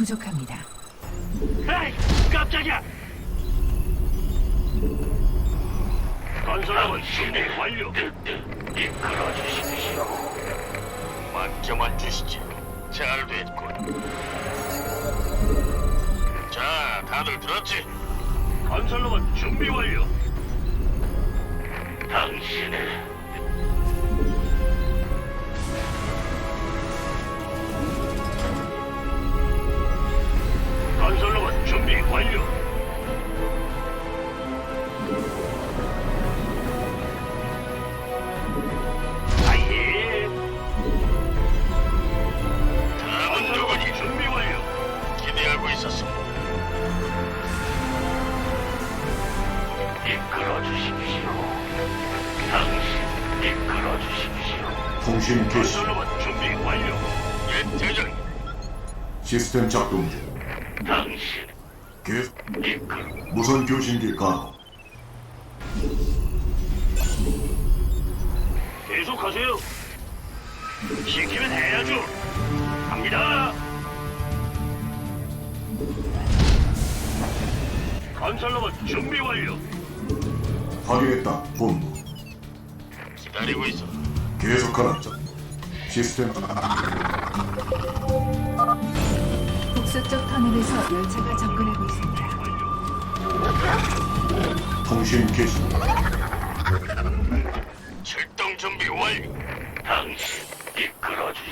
부족합니다. 에이, 깜짝이야. 건설하면 준비 완료. 이끌어 주십시오. 맡겨만 주시지. 잘 됐군. 자, 다들 들었지? 건설로만 준비 완료. 당신의 시스템 작동 중 당신 개 이끌어. 무선 교신기 가동 계속하세요. 시키면 해야죠. 갑니다. 건설로봇 준비 완료. 확인했다 본부 기다리고 있어. 계속하라 시스템 북 서쪽 터널에서 열차가 접근하고 있습니다. 통신 개시 출동 준비 완료. 당신 이끌어 주시.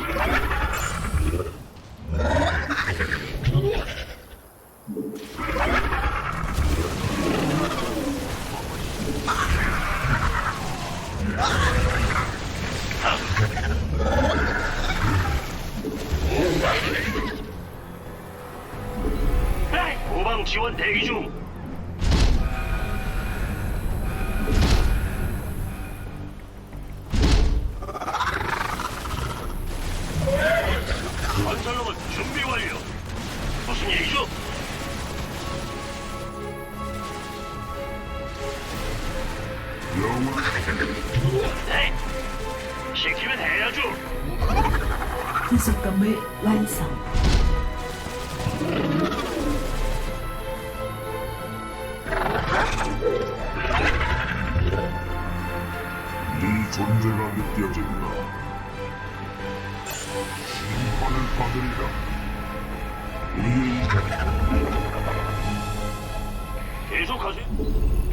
지원 대기 중. 네 존재가 느껴진다. 심판을 받으리라. 우리의 계속하세요.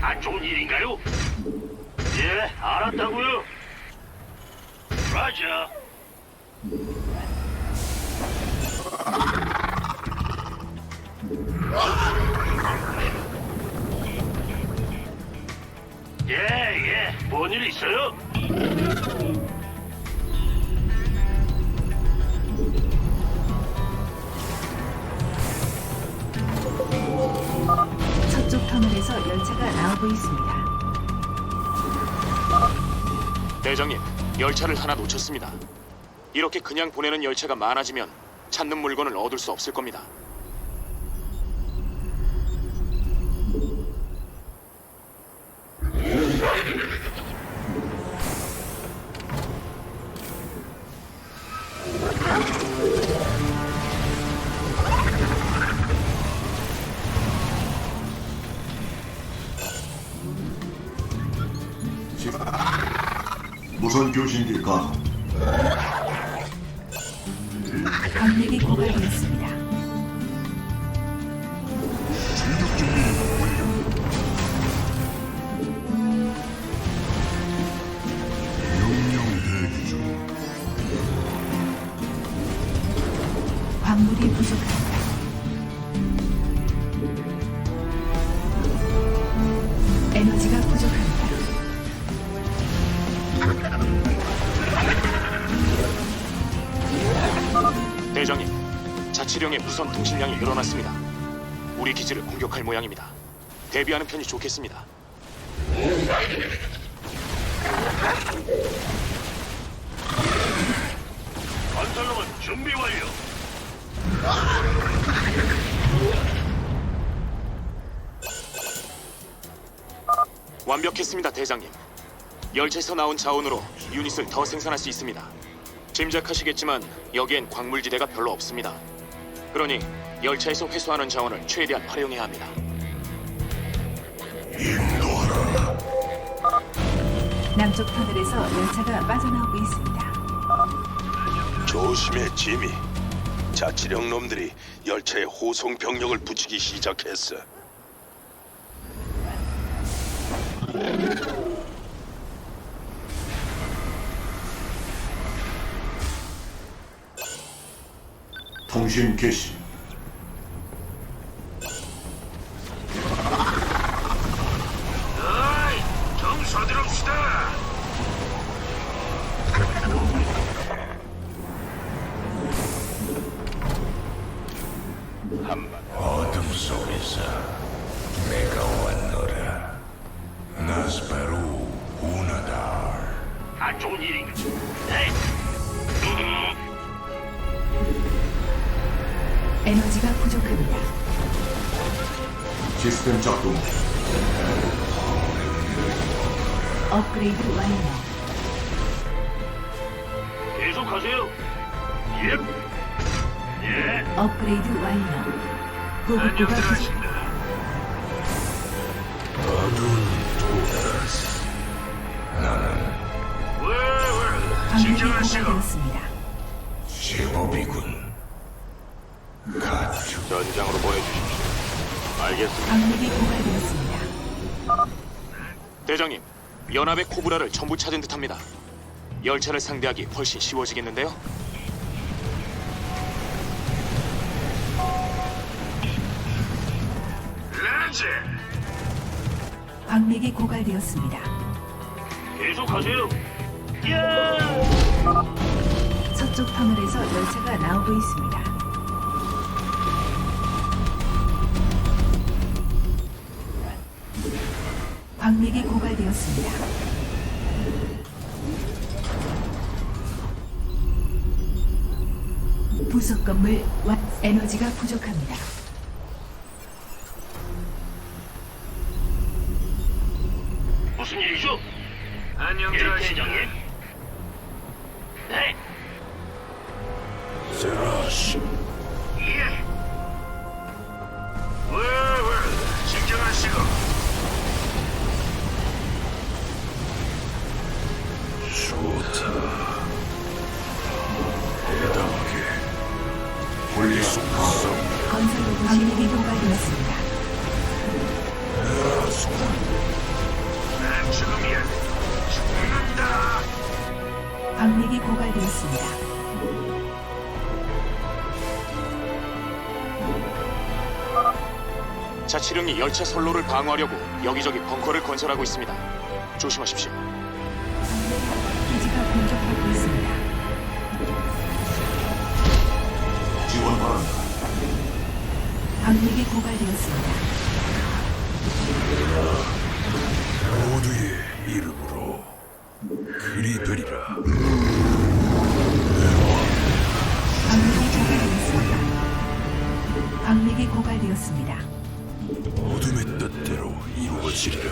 안 좋은 일인가요? 예, 알았다고요. 라자. 예, 예. 뭔 일 있어요? 서쪽 터널에서 열차가 나오고 있습니다. 대장님, 열차를 하나 놓쳤습니다. 이렇게 그냥 보내는 열차가 많아지면 찾는 물건을 얻을 수 없을 겁니다. 교신기 가동 광맥이 고갈되었습니다. 자치령의 무선 통신량이 늘어났습니다. 우리 기지를 공격할 모양입니다. 대비하는 편이 좋겠습니다. 건설로봇 준비 완료. 완벽했습니다, 대장님. 열차에서 나온 자원으로 유닛을 더 생산할 수 있습니다. 짐작하시겠지만 여기엔 광물지대가 별로 없습니다. 그러니 열차에서 회수하는 자원을 최대한 활용해야 합니다. 남쪽 터널에서 열차가 빠져나오고 있습니다. 조심해, 지미. 자치령 놈들이 열차에 호송 병력을 붙이기 시작했어. 통신 개시. 에너지가 부족합니다. 시스템 작동. 업그레이드 완료. 계속하세요. 예. 예. 업그레이드 완료. 보급고가 부족. 왜, 왜? 방력이 진정하시고. 고갈되었습니다. 제법이군. 전장으로 보내주십시오. 알겠습니다. 방력이 고갈되었습니다. 대장님, 연합의 코브라를 전부 찾은 듯합니다. 열차를 상대하기 훨씬 쉬워지겠는데요? 렌즈, 방력이 고갈되었습니다. 계속하세요. 야! 서쪽 터널에서 열차가 나오고 있습니다. 방력이 고갈되었습니다. 부속 건물 완 에너지가 부족합니다. 자치령이 열차 선로를 방어하려고 여기저기 벙커를 건설하고 있습니다. 조심하십시오. 방력이 고갈되었습니다. 모두의 이름으로 그리 되리라. 방력이 고갈되었습니다. 방력이 고갈되었습니다. 어둠의 뜻대로 이루어지리라.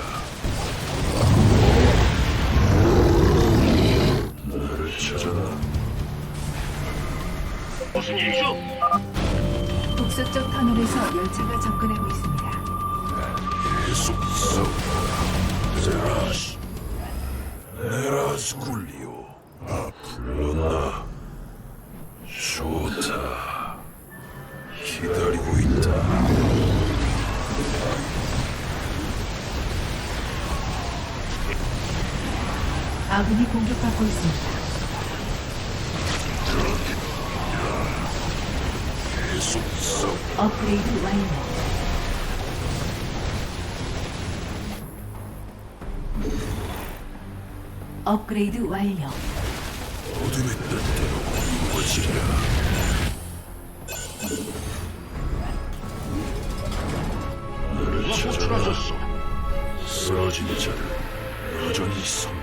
나를 찾아라. 무슨 일이죠? 북서쪽 터널에서 열차가 접근하고 있습니다. 계속 싸우라. 세라시. 네라스쿨리오. 아, 불렀나? 좋다. 기다리고 있다. 아군이 공격받고 있습니다. 업그레이드 완료. 업그레이드 완료. 어둠의 뜻대로 이루어지리라. 나를 찾아라. 쓰러진 자를 여전히 섬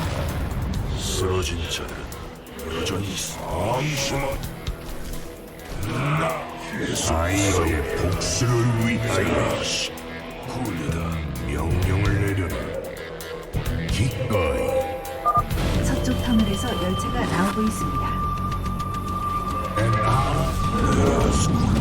쓰러진 자들은 여전히 안심하. 아이의 복수를 위하여 굴리다 명령을 내려라 기꺼이 서쪽 터널에서 열차가 나오고 있습니다. 우리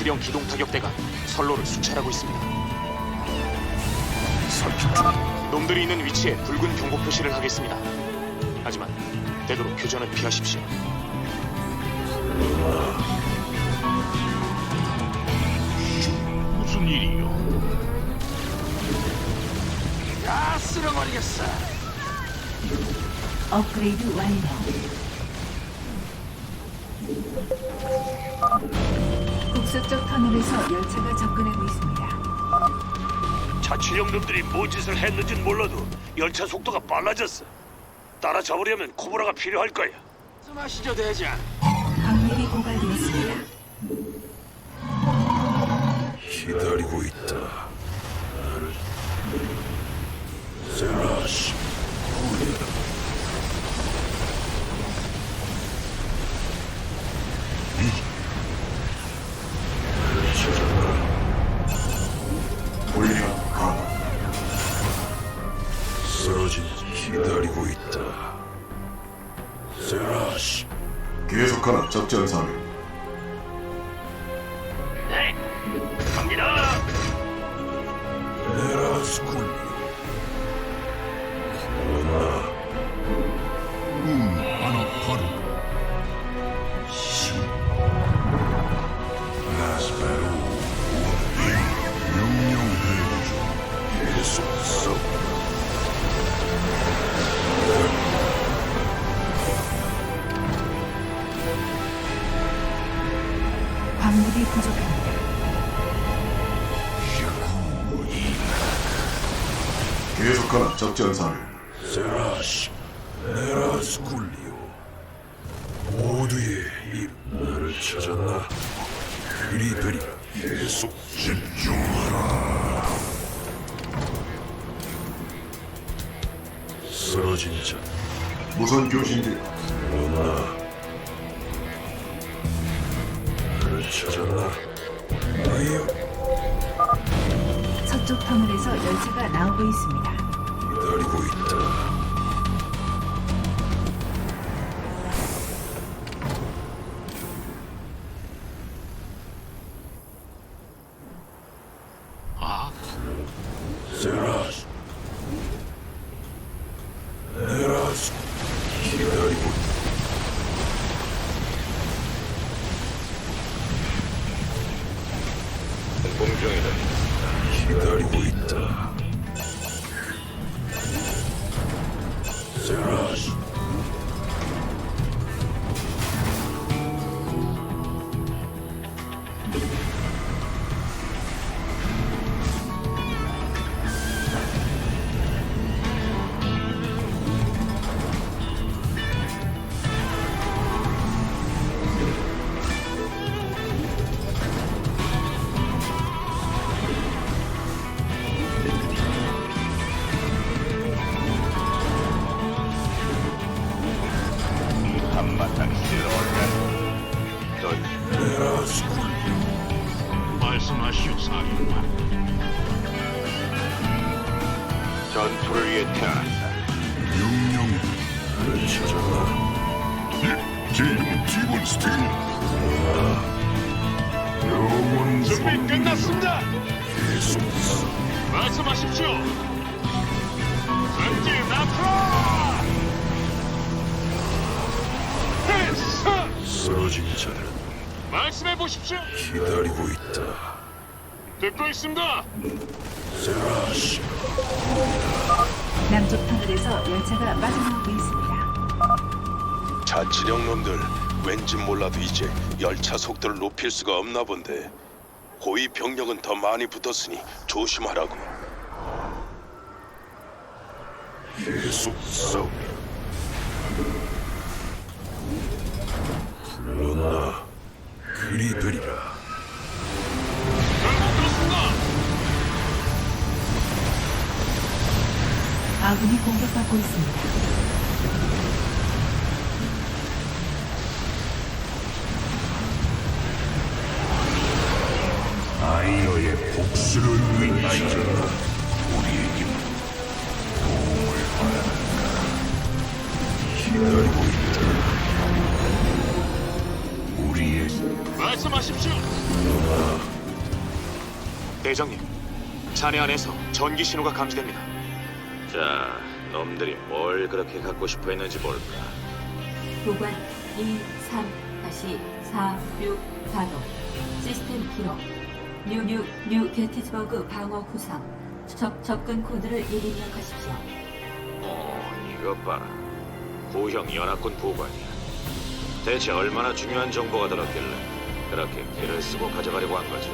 자치령 기동 타격대가 선로를 수찰하고 있습니다. 놈들이 있는 위치에 붉은 경고 표시를 하겠습니다. 하지만 되도록 교전은 피하십시오. 무슨 일이요? 업그레이드 완료. 북서쪽 터널에서 열차가 접근하고 있습니다. 자치령 놈들이 뭐 짓을 했는진 몰라도 열차 속도가 빨라졌어. 따라잡으려면 코브라가 필요할 거야. 말씀하시죠, 대장. 방력이 고갈되었습니다. 기다리고 있다 갑니다. 네라스 굴 계속하라 작전 사명 세라시 네라스 굴리오. 모두의 이 나를 찾았나? 그리 되리라 계속 집중하라. 쓰러진 자 무선 교신기 너나 나를 찾았나? 아이 여 서쪽 터널에서 열차가 나오고 있습니다. 기다리고 있다 말씀하시오, 사령관. 전투를 위해 태어났다. 명령. 나를 찾았나? 예, 제 이름은 스틸. 영원 준비 끝났습니다. 계속 말씀하십시오. 전진 앞으로. 쓰러진 자들은 말씀해 보십시오. 기다리고 있다. 듣고 있습니다. 세라시 남쪽 터널에서 열차가 빠져나오고 있습니다. 자치령 놈들 왠지 몰라도 이제 열차 속도를 높일 수가 없나 본데 고위 병력은 더 많이 붙었으니 조심하라고. 계속 싸우며 불렀나? 그리 되리라. 아군이 공격받고 있습니다. 대장님, 잔해 안에서 전기 신호가 감지됩니다. 자, 놈들이 뭘 그렇게 갖고 싶어 했는지 볼까. 도관 2, 3, 다시 4, 6, 가동. 시스템 기록. 뉴뉴 뉴 게티즈버그 방어 구상. 접, 접근 코드를 입력하십시오. 어, 이것 봐라. 구형 연합군 보관이야. 대체 얼마나 중요한 정보가 들었길래 그렇게 피를 쓰고 가져가려고 한 거지?